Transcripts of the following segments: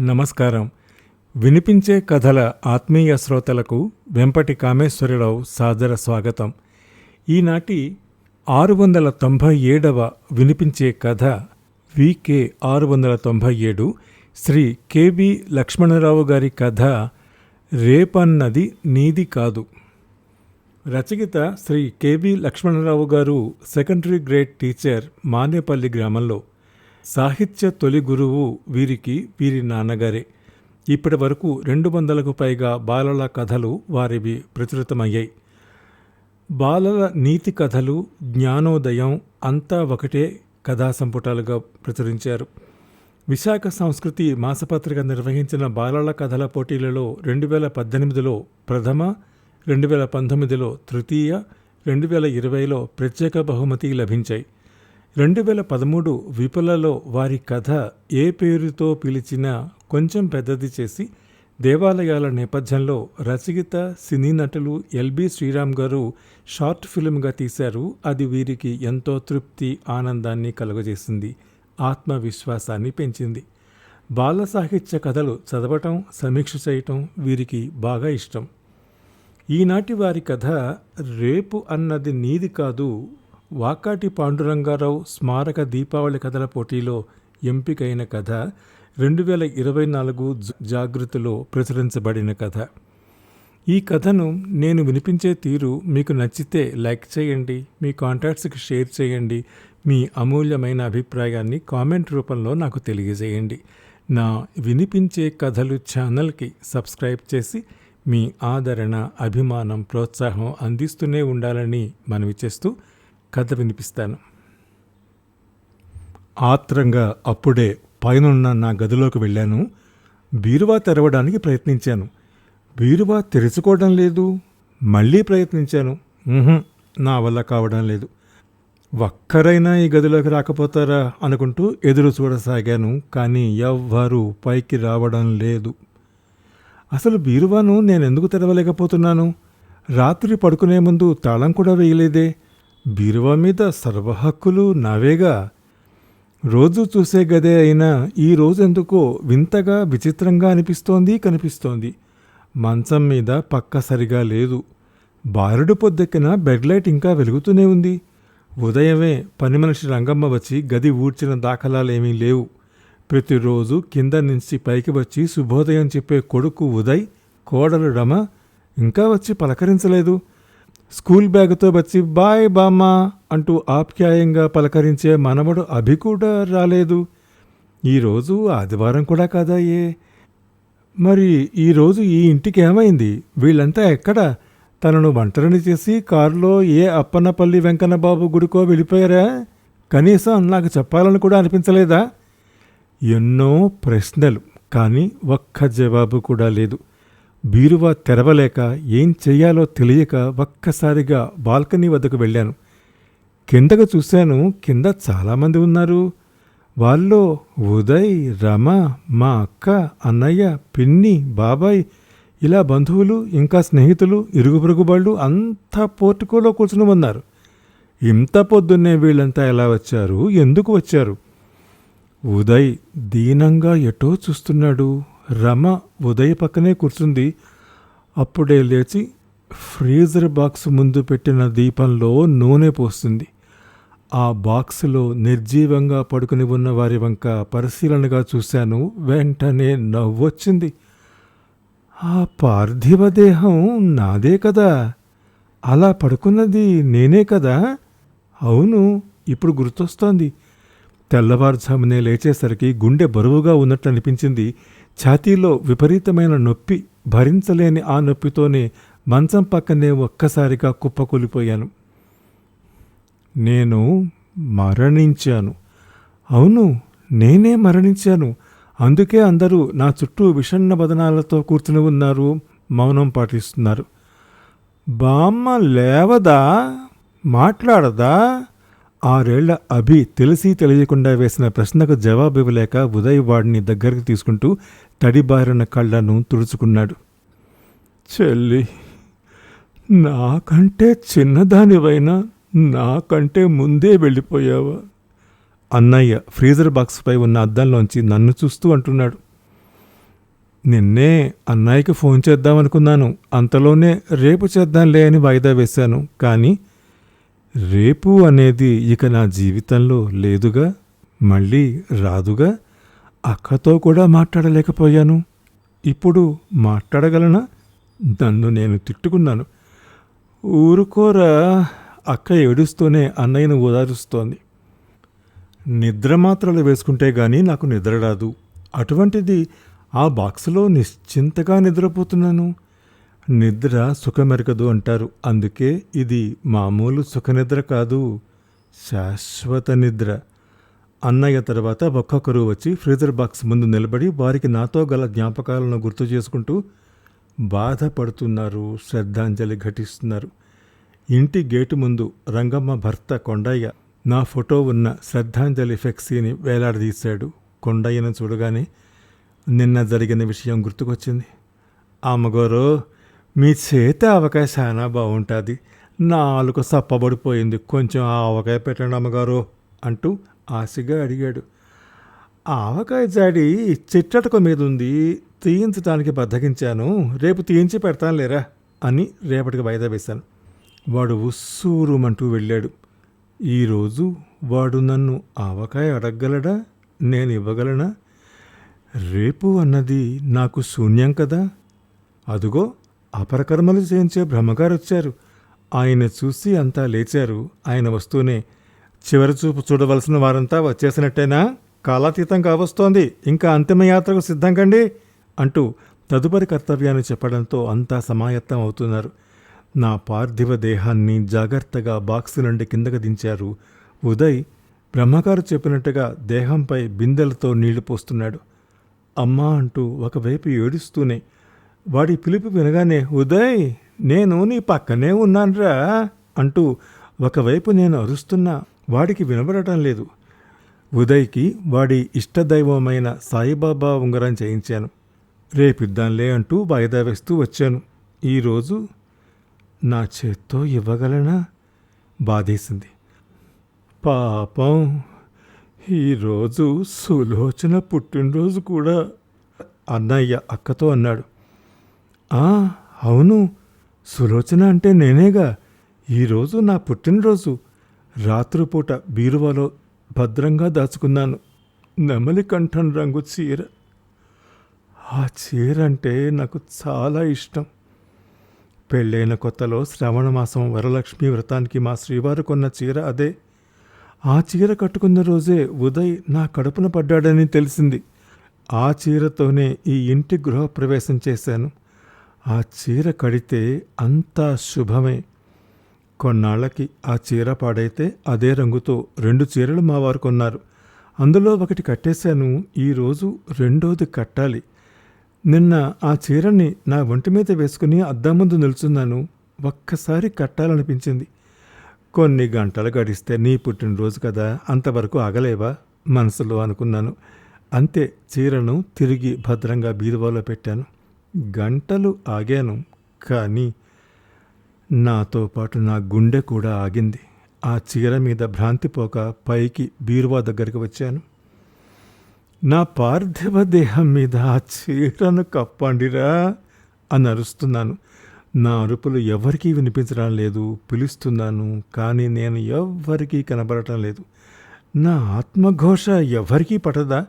నమస్కారం. వినిపించే కథల ఆత్మీయ శ్రోతలకు వెంపటి కామేశ్వరరావు సాదర స్వాగతం. ఈనాటి ఆరు వందల తొంభై ఏడవ వినిపించే కథ వికే ఆరు వందల తొంభై ఏడు శ్రీ కెవి లక్ష్మణరావు గారి కథ రేపన్నది నీది కాదు. రచయిత శ్రీ కెవి లక్ష్మణరావు గారు సెకండరీ గ్రేడ్ టీచర్ మానేపల్లి గ్రామంలో సాహిత్య తొలి గురువు వీరికి వీరి నాన్నగారే. ఇప్పటి వరకు రెండు వందలకు పైగా బాలల కథలు వారివి ప్రచురితమయ్యాయి. బాలల నీతి కథలు జ్ఞానోదయం అంతా ఒకటే కథా సంపుటాలుగా ప్రచురించారు. విశాఖ సంస్కృతి మాసపత్రిక నిర్వహించిన బాలల కథల పోటీలలో రెండు వేల పద్దెనిమిదిలో ప్రథమ రెండు వేల పంతొమ్మిదిలో తృతీయ రెండు వేల ఇరవైలో ప్రత్యేక బహుమతి లభించాయి. రెండు వేల పదమూడు విపులలో వారి కథ ఏ పేరుతో పిలిచినా కొంచెం పెద్దది చేసి దేవాలయాల నేపథ్యంలో రచయిత సినీ నటులు ఎల్బి శ్రీరామ్ గారు షార్ట్ ఫిల్మ్గా తీశారు. అది వీరికి ఎంతో తృప్తి ఆనందాన్ని కలుగజేసింది ఆత్మవిశ్వాసాన్ని పెంచింది. బాల సాహిత్య కథలు చదవటం సమీక్ష చేయటం వీరికి బాగా ఇష్టం. ఈనాటి వారి కథ రేపు అన్నది నీది కాదు వాకాటి పాండురంగారావు స్మారక దీపావళి కథల పోటీలో ఎంపికైన కథ రెండు వేల ఇరవై నాలుగు జాగృతిలో ప్రచురించబడిన కథ. ఈ కథను నేను వినిపించే తీరు మీకు నచ్చితే లైక్ చేయండి మీ కాంటాక్ట్స్కి షేర్ చేయండి మీ అమూల్యమైన అభిప్రాయాన్ని కామెంట్ రూపంలో నాకు తెలియజేయండి. నా వినిపించే కథలు ఛానల్కి సబ్స్క్రైబ్ చేసి మీ ఆదరణ అభిమానం ప్రోత్సాహం అందిస్తూనే ఉండాలని మనవి చేస్తూ కథ వినిపిస్తాను. ఆత్రంగా అప్పుడే పైనున్న నా గదిలోకి వెళ్ళాను. బీరువా తెరవడానికి ప్రయత్నించాను. బీరువా తెరుచుకోవడం లేదు. మళ్ళీ ప్రయత్నించాను. నా వల్ల కావడం లేదు. ఒక్కరైనా ఈ గదిలోకి రాకపోతారా అనుకుంటూ ఎదురు చూడసాగాను కానీ ఎవ్వరూ పైకి రావడం లేదు. అసలు బీరువాను నేను ఎందుకు తెరవలేకపోతున్నాను? రాత్రి పడుకునే ముందు తాళం కూడా వేయలేదే. బీరువా మీద సర్వహక్కులు నావేగా? రోజు చూసే గదే అయినా ఈ రోజు ఎందుకో వింతగా విచిత్రంగా అనిపిస్తోంది కనిపిస్తోంది. మంచం మీద పక్క సరిగా లేదు. బారుడు పొద్దెక్కిన బెడ్ లైట్ ఇంకా వెలుగుతూనే ఉంది. ఉదయమే పని మనిషి రంగమ్మ వచ్చి గది ఊడ్చిన దాఖలాలేమీ లేవు. ప్రతిరోజు కింద నుంచి పైకి వచ్చి శుభోదయం చెప్పే కొడుకు ఉదయ్ కోడలు రమ ఇంకా వచ్చి పలకరించలేదు. స్కూల్ బ్యాగ్తో వచ్చి బాయ్ బామ్మ అంటూ ఆప్యాయంగా పలకరించే మనవడు అభి కూడా రాలేదు. ఈరోజు ఆదివారం కూడా కాదా ఏ మరి ఈరోజు ఈ ఇంటికి ఏమైంది? వీళ్ళంతా ఎక్కడ? తనను ఒంటరిని చేసి కారులో ఏ అప్పన్నపల్లి వెంకన్నబాబు గుడికో వెళ్ళిపోయారా? కనీసం నాకు చెప్పాలని కూడా అనిపించలేదా? ఎన్నో ప్రశ్నలు కానీ ఒక్క జవాబు కూడా లేదు. బీరువా తెరవలేక ఏం చేయాలో తెలియక ఒక్కసారిగా బాల్కనీ వద్దకు వెళ్ళాను. కిందకు చూశాను కింద చాలామంది ఉన్నారు. వాళ్ళలో ఉదయ్ రమ మా అక్క అన్నయ్య పిన్ని బాబాయ్ ఇలా బంధువులు ఇంకా స్నేహితులు ఇరుగు పొరుగు వాళ్ళు అంతా పోర్టుకోలో కూర్చుని ఉన్నారు ఇంత పొద్దున్నే వీళ్ళంతా ఎలా వచ్చారు? ఎందుకు వచ్చారు? ఉదయ్ దీనంగా ఎటో చూస్తున్నాడు. రమ ఉదయ పక్కనే కూర్చుంది. అప్పుడే లేచి ఫ్రీజర్ బాక్స్ ముందు పెట్టిన దీపంలో నూనె పోస్తుంది. ఆ బాక్సులో నిర్జీవంగా పడుకుని ఉన్న వారి వంక పరిశీలనగా చూశాను. వెంటనే నవ్వొచ్చింది. ఆ పార్థివ దేహం నాదే కదా? అలా పడుకున్నది నేనే కదా? అవును ఇప్పుడు గుర్తొస్తోంది. తెల్లవారుజామునే లేచేసరికి గుండె బరువుగా ఉన్నట్లు అనిపించింది ఛాతీలో విపరీతమైన నొప్పి భరించలేని ఆ నొప్పితోనే మంచం పక్కనే ఒక్కసారిగా కుప్పకూలిపోయాను. నేను మరణించాను. అవును నేనే మరణించాను. అందుకే అందరూ నా చుట్టూ విషన్న బదనాలతో కూర్చుని ఉన్నారు మౌనం పాటిస్తున్నారు. బామ్మ లేవదా? మాట్లాడదా? ఆరేళ్ళ అభి తెలిసి తెలియకుండా వేసిన ప్రశ్నకు జవాబు ఇవ్వలేక ఉదయ్ వాడిని దగ్గరికి తీసుకుంటూ తడిబారిన కళ్ళను తుడుచుకున్నాడు. చెల్లి నాకంటే చిన్నదానివైనా నాకంటే ముందే వెళ్ళిపోయావా? అన్నయ్య ఫ్రీజర్ బాక్స్పై ఉన్న అద్దంలోంచి నన్ను చూస్తూ అంటున్నాడు. నిన్నే అన్నయ్యకి ఫోన్ చేద్దామనుకున్నాను. అంతలోనే రేపు చేద్దాంలే అని వాయిదా వేశాను. కానీ రేపు అనేది ఇక నా జీవితంలో లేదుగా మళ్ళీ రాదుగా? అక్కతో కూడా మాట్లాడలేకపోయాను. ఇప్పుడు మాట్లాడగలనా? నన్ను నేను తిట్టుకున్నాను. ఊరుకోరా అక్క ఏడుస్తూనే అన్నయ్యను ఓదారుస్తోంది. నిద్ర మాత్రలు వేసుకుంటే గానీ నాకు నిద్ర రాదు. అటువంటిది ఆ బాక్సులో నిశ్చింతగా నిద్రపోతున్నాను. నిద్ర సుఖమెరగదు అంటారు. అందుకే ఇది మామూలు సుఖనిద్ర కాదు శాశ్వత నిద్ర. అన్నయ్య తర్వాత ఒక్కొక్కరు వచ్చి ఫ్రీజర్ బాక్స్ ముందు నిలబడి వారికి నాతో గల జ్ఞాపకాలను గుర్తు చేసుకుంటూ బాధపడుతున్నారు శ్రద్ధాంజలి ఘటిస్తున్నారు. ఇంటి గేటు ముందు రంగమ్మ భర్త కొండయ్య నా ఫోటో ఉన్న శ్రద్ధాంజలి ఫ్లెక్సీని వేలాడదీశాడు. కొండయ్యను చూడగానే నిన్న జరిగిన విషయం గుర్తుకొచ్చింది. అమ్మగారు మీ చేతి ఆవకాయ చాలా బాగుంటుంది. నాలుగు సప్పబడిపోయింది. కొంచెం ఆవకాయ పెట్టండి అమ్మగారు అంటూ ఆశగా అడిగాడు. ఆవకాయ జాడి చిట్టటక మీద ఉంది తీయించడానికి బద్దగించాను రేపు తీయించి పెడతాను లేరా అని రేపటికి వాయిదా వేశాను. వాడు ఉస్సూరుమంటూ వెళ్ళాడు. ఈరోజు వాడు నన్ను ఆవకాయ అడగగలడా? నేను ఇవ్వగలనా రేపు అన్నది నాకు శూన్యం కదా? అదుగో అపరకర్మలు చేయించే బ్రహ్మగారు వచ్చారు ఆయన చూసి అంతా లేచారు. ఆయన వస్తూనే చివరి చూపు చూడవలసిన వారంతా వచ్చేసినట్టేనా? కాలాతీతం కావస్తోంది. ఇంకా అంతిమయాత్రకు సిద్ధం కండి అంటూ తదుపరి కర్తవ్యాన్ని చెప్పడంతో అంతా సమాయత్తం అవుతున్నారు. నా పార్థివ దేహాన్ని జాగ్రత్తగా బాక్సు నుండి కిందకు దించారు. ఉదయ్ బ్రహ్మగారు చెప్పినట్టుగా దేహంపై బిందెలతో నీళ్ళు పోస్తున్నాడు. అమ్మా అంటూ ఒకవైపు ఏడుస్తూనే వాడి పిలుపు వినగానే ఉదయ్ నేను నీ పక్కనే ఉన్నాన్రా అంటూ ఒకవైపు నేను అరుస్తున్నా వాడికి వినబడటం లేదు. ఉదయ్కి వాడి ఇష్టదైవమైన సాయిబాబా ఉంగరం చేయించాను. రేపిద్దాంలే అంటూ వాయిదా వేస్తూ వచ్చాను. ఈరోజు నా చేత్తో ఇవ్వగలనా? బాధేసింది. పాపం ఈరోజు సులోచన పుట్టినరోజు కూడా అన్నయ్య అక్కతో అన్నాడు. అవును. సులోచన అంటే నేనేగా. ఈరోజు నా పుట్టినరోజు. రాత్రిపూట బీరువాలో భద్రంగా దాచుకున్నాను. నెమలి కంఠం రంగు చీర. ఆ చీర అంటే నాకు చాలా ఇష్టం. పెళ్ళైన కొత్తలో శ్రావణ మాసం వరలక్ష్మి వ్రతానికి మా శ్రీవారు కొన్న చీర అదే. ఆ చీర కట్టుకున్న రోజే ఉదయ్ నా కడుపున పడ్డాడని తెలిసింది. ఆ చీరతోనే ఈ ఇంటి గృహప్రవేశం చేశాను. ఆ చీర కడితే అంతా శుభమే. కొన్నాళ్ళకి ఆ చీర పాడైతే అదే రంగుతో రెండు చీరలు మా వారు కొన్నారు. అందులో ఒకటి కట్టేశాను ఈరోజు రెండోది కట్టాలి. నిన్న ఆ చీరని నా ఒంటి మీద వేసుకుని అద్దం ముందు నిల్చున్నాను ఒక్కసారి కట్టాలనిపించింది. కొన్ని గంటలు గడిస్తే నీ పుట్టినరోజు కదా అంతవరకు ఆగలేవా? మనసులో అనుకున్నాను. అంతే చీరను తిరిగి భద్రంగా బీరువాలో పెట్టాను. గంటలు ఆగాను కానీ నాతో పాటు నా గుండె కూడా ఆగింది. ఆ చీర మీద భ్రాంతిపోక పైకి బీరువా దగ్గరికి వచ్చాను. నా పార్థివ దేహం మీద ఆ చీరను కప్పండిరా అని అరుస్తున్నాను. నా అరుపులు ఎవరికీ వినిపించడం లేదు పిలుస్తున్నాను కానీ నేను ఎవ్వరికీ కనబడటం లేదు. నా ఆత్మఘోష ఎవరికీ పట్టదా?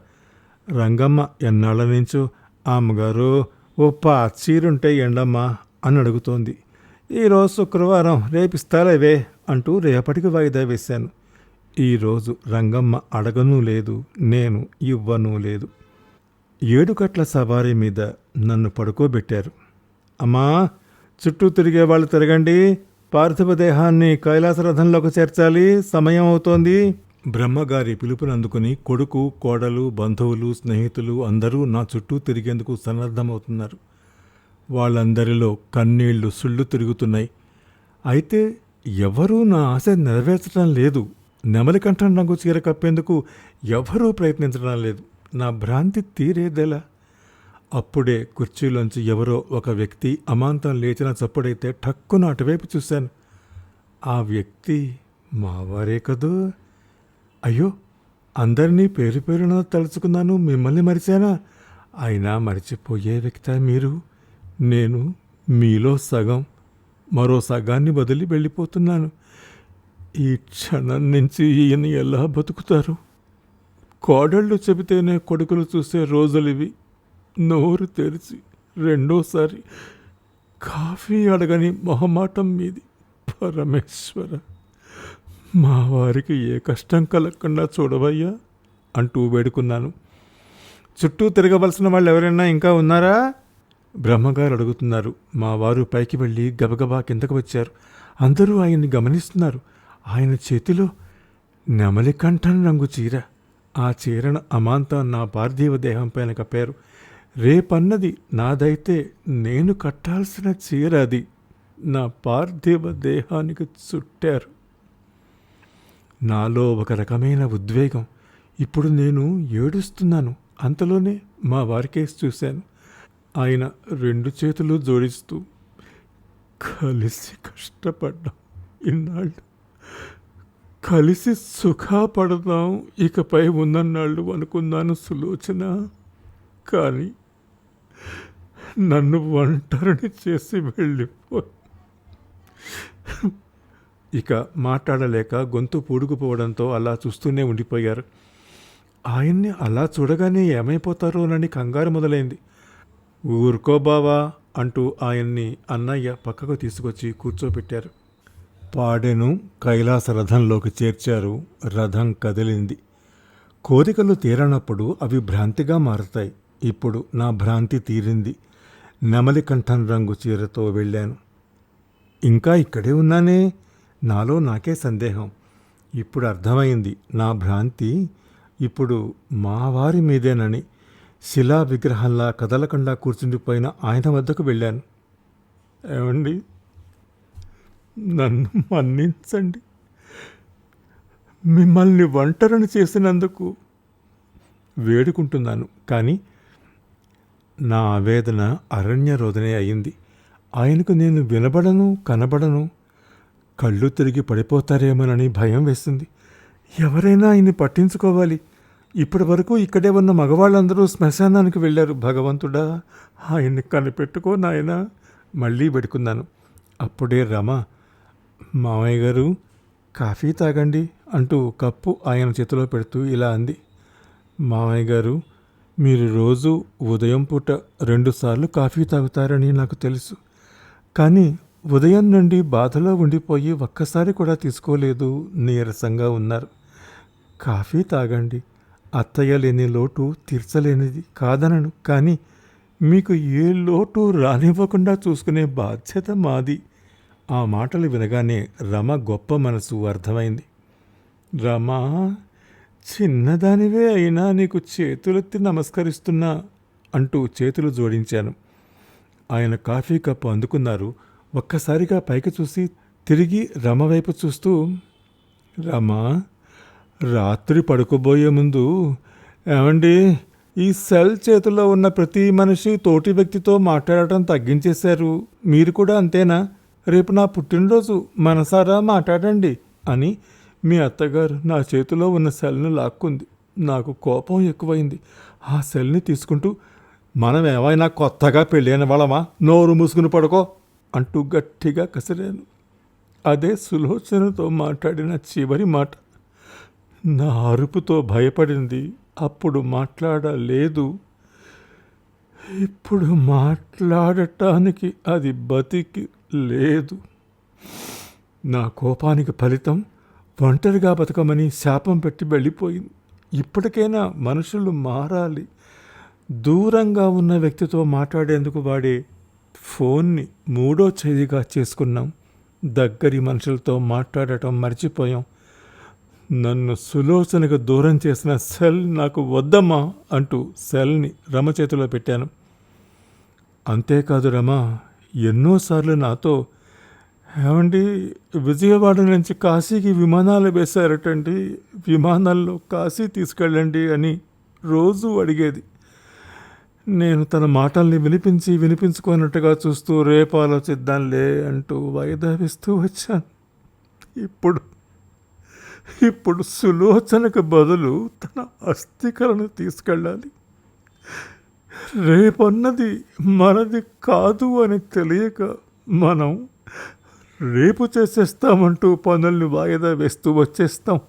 రంగమ్మ ఎన్నాళ్ళ నుంచో అమ్మగారు ఓ పా చీరుంటే ఎండమ్మా అని అడుగుతోంది. ఈరోజు శుక్రవారం రేపిస్తాలేవే అంటూ రేపటికి వాయిదా వేశాను. ఈరోజు రంగమ్మ అడగనూ లేదు నేను ఇవ్వనూ లేదు. ఏడుకట్ల సవారీ మీద నన్ను పడుకోబెట్టారు. అమ్మా చుట్టూ తిరిగే వాళ్ళు తిరగండి. పార్థివ దేహాన్ని కైలాసరథంలోకి చేర్చాలి. సమయం అవుతోంది. బ్రహ్మగారి పిలుపునందుకుని కొడుకు కోడలు బంధువులు స్నేహితులు అందరూ నా చుట్టూ తిరిగేందుకు సన్నద్ధమవుతున్నారు. వాళ్ళందరిలో కన్నీళ్ళు సుళ్ళు తిరుగుతున్నాయి. అయితే ఎవరూ నా ఆశ నెరవేర్చడం లేదు. నెమలికంఠం రంగు చీర కప్పేందుకు ఎవరూ ప్రయత్నించడం లేదు. నా భ్రాంతి తీరేదెలా? అప్పుడే కుర్చీలోంచి ఎవరో ఒక వ్యక్తి అమాంతం లేచిన చప్పుడైతే ఠక్కున అటువైపు చూశాను. ఆ వ్యక్తి మావారే కదూ? అయ్యో అందరినీ పేరు పేరున తలుచుకున్నాను మిమ్మల్ని మరిచానా? అయినా మర్చిపోయే వ్యక్తి మీరు. నేను మీలో సగం మరో సగాన్ని వదిలి వెళ్ళిపోతున్నాను. ఈ క్షణం నుంచి ఈయన ఎలా బతుకుతారు? కోడళ్ళు చెబితేనే కొడుకులు చూసే రోజులివి. నోరు తెరిచి రెండోసారి కాఫీ అడగని మొహమాటం మీది. పరమేశ్వర! మా వారికి ఏ కష్టం కలగకుండా చూడవయ్యా అంటూ వేడుకున్నాను. చుట్టూ తిరగవలసిన వాళ్ళు ఎవరైనా ఇంకా ఉన్నారా? బ్రహ్మగారు అడుగుతున్నారు. మా వారు పైకి వెళ్ళి గబగబా కిందకు వచ్చారు. అందరూ ఆయన్ని గమనిస్తున్నారు. ఆయన చేతిలో నెమలి కంఠం రంగు చీర. ఆ చీరను అమాంత నా పార్థివ దేహం పైన కప్పారు. రేపన్నది నాదైతే నేను కట్టాల్సిన చీర అది. నా పార్థివ దేహానికి చుట్టారు. నాలో ఒక రకమైన ఉద్వేగం. ఇప్పుడు నేను ఏడుస్తున్నాను. అంతలోనే మా వారికేసి చూశాను. ఆయన రెండు చేతులు జోడిస్తూ కలిసి కష్టపడ్డాం ఇన్నాళ్ళు. కలిసి సుఖపడదాం ఇకపై ఉన్నన్నాళ్ళు అనుకున్నాను సులోచన. కానీ నన్ను ఒంటరిని చేసి వెళ్ళిపో. ఇక మాట్లాడలేక గొంతు పూడుకుపోవడంతో అలా చూస్తూనే ఉండిపోయారు. ఆయన్ని అలా చూడగానే ఏమైపోతారోనని కంగారు మొదలైంది. ఊరుకో బావా అంటూ ఆయన్ని అన్నయ్య పక్కకు తీసుకొచ్చి కూర్చోబెట్టారు పాడెను కైలాస రథంలోకి చేర్చారు. రథం కదిలింది. కోరికలు తీరనప్పుడు అవి భ్రాంతిగా మారతాయి. ఇప్పుడు నా భ్రాంతి తీరింది. నెమలి కంఠం రంగు చీరతో వెళ్ళాను. ఇంకా ఇక్కడే ఉన్నానే? నాలో నాకే సందేహం. ఇప్పుడు అర్థమైంది. నా భ్రాంతి ఇప్పుడు మా వారి మీదేనని శిలా విగ్రహంలా కదలకుండా కూర్చుండిపోయిన ఆయన వద్దకు వెళ్ళాను. ఏమండి? నన్ను మన్నించండి. మిమ్మల్ని ఒంటరిని చేసినందుకు వేడుకుంటున్నాను. కానీ నా ఆవేదన అరణ్య రోదనే అయింది. ఆయనకు నేను వినబడను కనబడను కళ్ళు తిరిగి పడిపోతారేమోనని భయం వేస్తుంది ఎవరైనా ఆయన్ని పట్టించుకోవాలి. ఇప్పటి వరకు ఇక్కడే ఉన్న మగవాళ్ళందరూ శ్మశానానికి వెళ్ళారు. భగవంతుడా ఆయన్ని కనిపెట్టుకో నాయన. మళ్ళీ పెట్టుకున్నాను అప్పుడే రమ మామయ్య గారు కాఫీ తాగండి అంటూ కప్పు ఆయన చేతిలో పెడుతూ ఇలా అంది. మామయ్య గారు మీరు రోజు ఉదయం పూట రెండుసార్లు కాఫీ తాగుతారని నాకు తెలుసు. కానీ ఉదయం నుండి బాధలో ఉండిపోయి ఒక్కసారి కూడా తీసుకోలేదు. నీరసంగా ఉన్నారు. కాఫీ తాగండి. అత్తయ్య లేని లోటు తీర్చలేనిది కాదనను. కానీ మీకు ఏ లోటు రానివ్వకుండా చూసుకునే బాధ్యత మాది. ఆ మాటలు వినగానే రమ గొప్ప మనసు అర్థమైంది. రమా చిన్నదానివే అయినా నీకు చేతులెత్తి నమస్కరిస్తున్నా అంటూ చేతులు జోడించాను. ఆయన కాఫీ కప్పు అందుకున్నారు. ఒక్కసారిగా పైకి చూసి తిరిగి రమ వైపు చూస్తూ రమ రాత్రి పడుకోబోయే ముందు ఏమండి ఈ సెల్ చేతిలో ఉన్న ప్రతి మనిషి తోటి వ్యక్తితో మాట్లాడటం తగ్గించేశారు. మీరు కూడా అంతేనా? రేపు నా పుట్టినరోజు. మనసారా మాట్లాడండి అని మీ అత్తగారు నా చేతిలో ఉన్న సెల్ని లాక్కుంది. నాకు కోపం ఎక్కువైంది. ఆ సెల్ని తీసుకుంటూ మనం ఏమైనా కొత్తగా పెళ్ళైన వాళ్ళమా? నోరు మూసుకుని పడుకో. అంటూ గట్టిగా కసిరాను. అదే సులోచనతో మాట్లాడిన చివరి మాట. నా అరుపుతో భయపడింది. అప్పుడు మాట్లాడలేదు. ఇప్పుడు మాట్లాడటానికి అది బతికి లేదు. నా కోపానికి ఫలితం ఒంటరిగా బతకమని శాపం పెట్టి వెళ్ళిపోయింది. ఇప్పటికైనా మనుషులు మారాలి. దూరంగా ఉన్న వ్యక్తితో మాట్లాడేందుకు వాడే ఫోన్ని మూడో చేదిగా చేసుకున్నాం. దగ్గరి మనుషులతో మాట్లాడటం మర్చిపోయాం. నన్ను సులోచనకు దూరం చేసిన సెల్ నాకు వద్దమ్మా అంటూ సెల్ని రమ చేతిలో పెట్టాను. అంతేకాదు రమ ఎన్నోసార్లు నాతో ఏమండి విజయవాడ నుంచి కాశీకి విమానాలు వేశారటండి విమానాల్లో కాశీ తీసుకెళ్ళండి అని రోజు అడిగేది. నేను తన మాటల్ని వినిపించి వినిపించుకున్నట్టుగా చూస్తూ రేపు ఆలోచిద్దాంలే అంటూ వాయిదా వేస్తూ వచ్చాను. ఇప్పుడు ఇప్పుడు సులోచనకు బదులు తన అస్థికలను తీసుకెళ్ళాలి. రేపన్నది మనది కాదు అని తెలియక మనం రేపు చేసేస్తామంటూ పనుల్ని వాయిదా వేస్తూ వచ్చేస్తాం.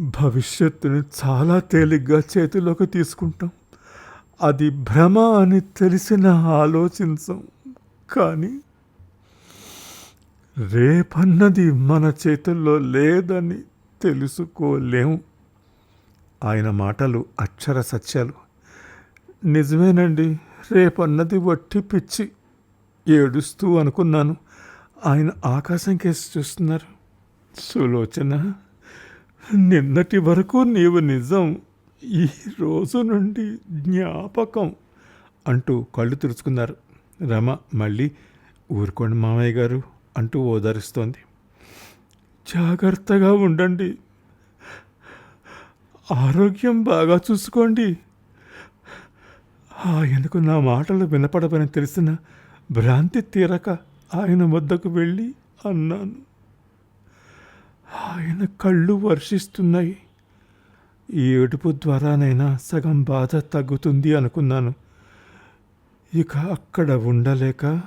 భవిష్యత్తుని చాలా తేలిగ్గా చేతిలోకి తీసుకుంటాం. అది భ్రమ అని తెలిసిన ఆలోచించం. కానీ రేపన్నది మన చేతుల్లో లేదని తెలుసుకోలేం. ఆయన మాటలు అక్షర సత్యాలు. నిజమేనండి రేపన్నది వట్టి పిచ్చి. ఏడుస్తూ అనుకున్నాను. ఆయన ఆకాశం కేసి చూస్తున్నారు. సులోచన. నిన్నటి వరకు నీవు నిజం ఈ రోజు నుండి జ్ఞాపకం అంటూ కళ్ళు తుడుచుకున్నారు. రమ మళ్ళీ ఊరుకోండి మామయ్య గారు అంటూ ఓదారుస్తోంది. జాగ్రత్తగా ఉండండి. ఆరోగ్యం బాగా చూసుకోండి. ఆయనకు నా మాటలు వినపడవని తెలిసిన భ్రాంతి తీరక ఆయన వద్దకు వెళ్ళి అన్నాను. ఆయన కళ్ళు వర్షిస్తున్నాయి. ఈ ఏడుపు ద్వారానైనా సగం బాధ తగ్గుతుంది అనుకున్నాను. ఇక అక్కడ ఉండలేక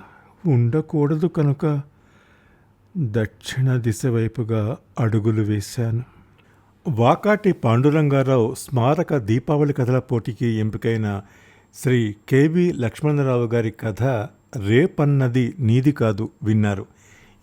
ఉండకూడదు కనుక దక్షిణ దిశ వైపుగా అడుగులు వేశాను. వాకాటి పాండురంగారావు స్మారక దీపావళి కథల పోటీకి ఎంపికైన శ్రీ కెవి లక్ష్మణరావు గారి కథ రేపన్నది నీది కాదు విన్నారు.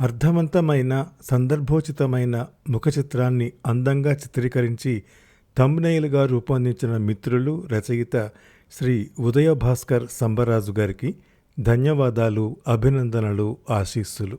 అర్థవంతమైన సందర్భోచితమైన ముఖ చిత్రాన్ని అందంగా చిత్రీకరించి తమ్నైలుగా రూపొందించిన మిత్రులు రచయిత శ్రీ ఉదయ భాస్కర్ సంబరాజు గారికి ధన్యవాదాలు అభినందనలు ఆశీస్సులు.